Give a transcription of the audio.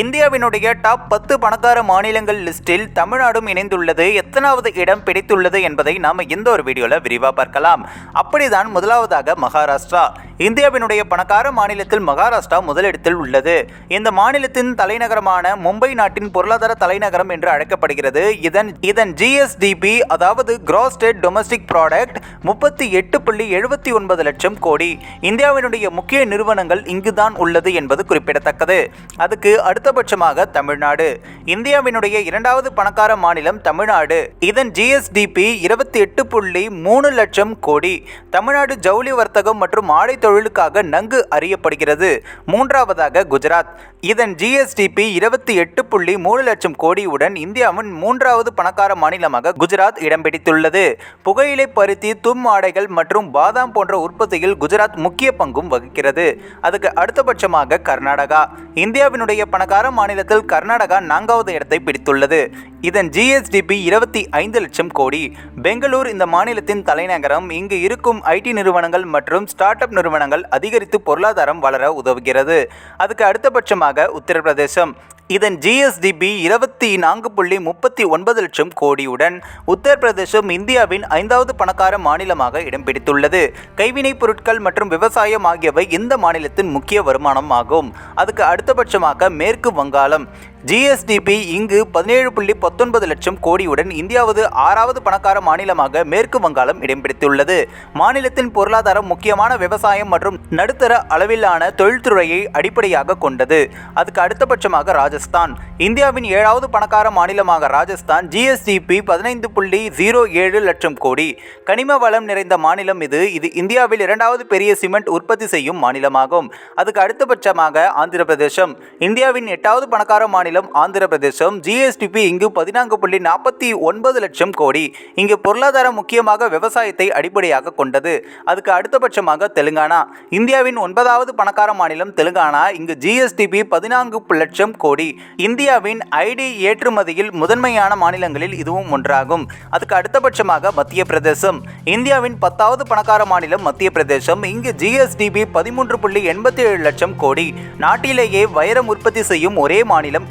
இந்தியாவினுடைய டாப் பத்து பணக்கார மாநிலங்கள் லிஸ்டில் தமிழ்நாடும் இணைந்துள்ளது. எத்தனாவது இடம் பிடித்துள்ளது என்பதை நாம் இந்த ஒரு வீடியோவில் விரிவாக பார்க்கலாம். அப்படிதான் முதலாவதாக மகாராஷ்டிரா. இந்தியாவினுடைய பணக்கார மாநிலத்தில் மகாராஷ்டிரா முதலிடத்தில் உள்ளது. இந்த மாநிலத்தின் தலைநகரமான மும்பை நாட்டின் பொருளாதார தலைநகரம் என்று அழைக்கப்படுகிறது. இதன் இதன் ஜிஎஸ்டிபி அதாவது கிராஸ் ஸ்டேட் டொமஸ்டிக் ப்ராடக்ட் முப்பத்தி எட்டு புள்ளி எழுபத்தி ஒன்பது லட்சம் கோடி. இந்தியாவினுடைய முக்கிய நிறுவனங்கள் இங்குதான் உள்ளது என்பது குறிப்பிடத்தக்கது. அதுக்கு அடுத்தபட்சமாக தமிழ்நாடு. இந்தியாவினுடைய இரண்டாவது பணக்கார மாநிலம் தமிழ்நாடு. இதன் ஜிஎஸ்டிபி இருபத்தி எட்டு புள்ளி மூணு லட்சம் கோடி. தமிழ்நாடு ஜவுளி வர்த்தகம் மற்றும் ஆடை தொழிலுக்காக நன்கு அறியப்படுகிறது. மூன்றாவதாக குஜராத். இதன் ஜிஎஸ்டிபி இருபத்தி எட்டு புள்ளி மூணு லட்சம் கோடியுடன் இந்தியாவின் மூன்றாவது பணக்கார மாநிலமாக குஜராத் இடம் பிடித்துள்ளது. புகையிலை பருத்தி தும் ஆடைகள் மற்றும் பாதாம் போன்ற உற்பத்தியில் குஜராத் முக்கிய பங்கும் வகிக்கிறது. அதுக்கு அடுத்தபட்சமாக கர்நாடகா. இந்தியாவினுடைய பணக்கார மாநிலத்தில் கர்நாடகா நான்காவது இடத்தை பிடித்துள்ளது. இதன் ஜிஎஸ்டிபி இருபத்தி ஐந்து லட்சம் கோடி. பெங்களூர் இந்த மாநிலத்தின் தலைநகரம். இங்கு இருக்கும் ஐடி நிறுவனங்கள் மற்றும் ஸ்டார்ட் அப் நிறுவனங்கள் அதிகரித்து பொருளாதாரம் வளர உதவுகிறது. அதுக்கு அடுத்தபட்சமாக உத்தரப்பிரதேசம். இதன் ஜிஎஸ்டிபி இருபத்தி நான்கு புள்ளி முப்பத்தி ஒன்பது லட்சம் கோடியுடன் உத்தரப்பிரதேசம் இந்தியாவின் ஐந்தாவது பணக்கார மாநிலமாக இடம் பிடித்துள்ளது. கைவினைப் பொருட்கள் மற்றும் விவசாயம் ஆகியவை இந்த மாநிலத்தின் முக்கிய வருமானம் ஆகும் அதுக்கு அடுத்தபட்சமாக மேற்கு வங்காளம். ஜிஎஸ்டிபி இங்கு பதினேழு புள்ளி பத்தொன்பது லட்சம் கோடியுடன் இந்தியாவது ஆறாவது பணக்கார மாநிலமாக மேற்கு வங்காளம் இடம் பிடித்துள்ளது. மாநிலத்தின் பொருளாதாரம் முக்கியமான விவசாயம் மற்றும் நடுத்தர அளவிலான தொழில்துறையை அடிப்படையாக கொண்டது. அதுக்கு அடுத்தபட்சமாக ராஜஸ்தான். இந்தியாவின் ஏழாவது பணக்கார மாநிலமாக ராஜஸ்தான் ஜிஎஸ்டிபி பதினைந்து புள்ளி ஜீரோ ஏழு லட்சம் கோடி. கனிம வளம் நிறைந்த மாநிலம் இது. இது இந்தியாவில் இரண்டாவது பெரிய சிமெண்ட் உற்பத்தி செய்யும் மாநிலமாகும். அதுக்கு அடுத்தபட்சமாக ஆந்திர பிரதேசம் இந்தியாவின் எட்டாவது பணக்கார மாநிலம் ஆந்திர பிரதேசம் ஜிஎஸ்டிபி இங்கு பதினான்கு புள்ளி நாற்பத்தி ஒன்பது லட்சம் கோடி. இங்கு பொருளாதாரம் முக்கியமாக விவசாயத்தை அடிப்படையாக கொண்டது. அதுக்கு அடுத்தபட்சமாக தெலுங்கானா. இந்தியாவின் ஒன்பதாவது பணக்கார மாநிலம் தெலுங்கானா. இங்கு ஜிஎஸ்டிபி பதினான்கு லட்சம் கோடி. இந்தியாவின் ஐடி ஏற்றுமதியில் முதன்மையான மாநிலங்களில் இதுவும் ஒன்றாகும். அதுக்கு அடுத்தபட்சமாக மத்திய பிரதேசம் இந்தியாவின் பத்தாவது பணக்கார மாநிலம் மத்திய பிரதேசம் இங்கு ஜிஎஸ்டிபி பதிமூன்று புள்ளி எண்பத்தி ஏழு லட்சம் கோடி. நாட்டிலேயே வைரம் உற்பத்தி செய்யும் ஒரே மாநிலம்